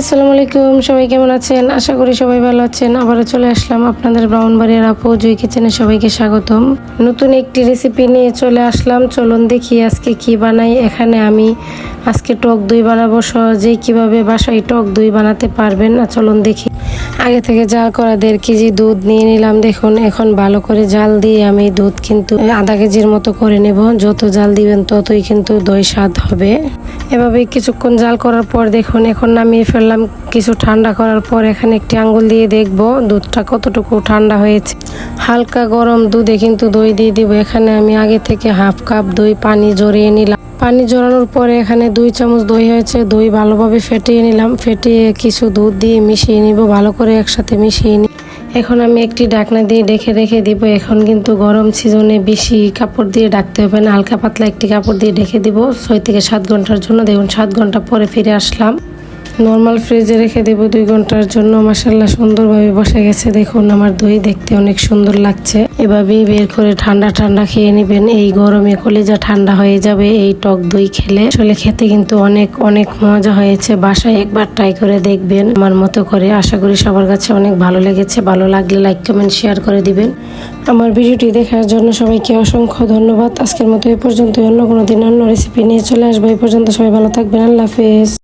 আসসালামু আলাইকুম, সবাই কেমন আছেন? আশা করি সবাই ভালো আছেন। আবারও চলে আসলাম আপনাদের ব্রাউন বাড়ির আপু জুই কিচেনে সবাইকে স্বাগতম। নতুন একটি রেসিপি নিয়ে চলে আসলাম। চলুন দেখি আজকে কি বানাই। এখানে আমি আজকে টক দই বানাবো। সহজেই কীভাবে বাসায় টক দই বানাতে পারবেন। না চলুন দেখি আগে থেকে জাল করা, দেড় কেজি দুধ নিয়ে নিলাম। দেখুন, এখন ভালো করে জাল দিয়ে আমি দুধ কিন্তু আধা কেজির মতো করে নেব। যত জাল দিবেন ততই কিন্তু দই স্বাদ হবে। এভাবে কিছুক্ষণ জাল করার পর দেখুন, এখন নামিয়ে ফেললাম। কিছু ঠান্ডা করার পর এখানে একটি আঙ্গুল দিয়ে দেখব দুধটা কতটুকু ঠান্ডা হয়েছে। হালকা গরম দুধে কিন্তু দই দিয়ে দিব। এখানে আমি আগে থেকে হাফ কাপ দই পানি জড়িয়ে নিলাম। পানি জড়ানোর পরে এখানে দুই চামচ দই হয়েছে। দই ভালোভাবে ফেটিয়ে নিলাম। ফেটিয়ে কিছু দুধ দিয়ে মিশিয়ে নিব, ভালো করে একসাথে মিশিয়ে নিই এখন আমি একটি ডাকনা দিয়ে ডেকে রেখে দিব। এখন কিন্তু গরম সিজনে বেশি কাপড় দিয়ে ডাকতে হবে না। হালকা পাতলা একটি কাপড় দিয়ে ডেকে দিব। ছয় থেকে সাত ঘণ্টার জন্য। দেখুন, সাত ঘণ্টা পরে ফিরে আসলাম। নর্মাল ফ্রিজে রেখে দেবো দুই ঘণ্টার জন্য। মাসাল্লাহ সুন্দরভাবে বসে গেছে। দেখুন, আমার দই দেখতে অনেক সুন্দর লাগছে। এভাবেই বের করে ঠান্ডা ঠান্ডা খেয়ে নেবেন। এই গরমে কলিজা ঠান্ডা হয়ে যাবে, এই টক দই খেলে। আসলে খেতে কিন্তু অনেক অনেক মজা হয়েছে। বাসায় একবার ট্রাই করে দেখবেন। আমার মতো করে আশা করি সবার কাছে অনেক ভালো লেগেছে। ভালো লাগলে লাইক, কমেন্ট, শেয়ার করে দিবেন। আমার ভিডিওটি দেখার জন্য সবাইকে অসংখ্য ধন্যবাদ। আজকের মতো এই পর্যন্ত অন্য কোনো দিন অন্য রেসিপি নিয়ে চলে আসব। এই পর্যন্ত সবাই ভালো থাকবেন। আল্লাহ হাফেজ।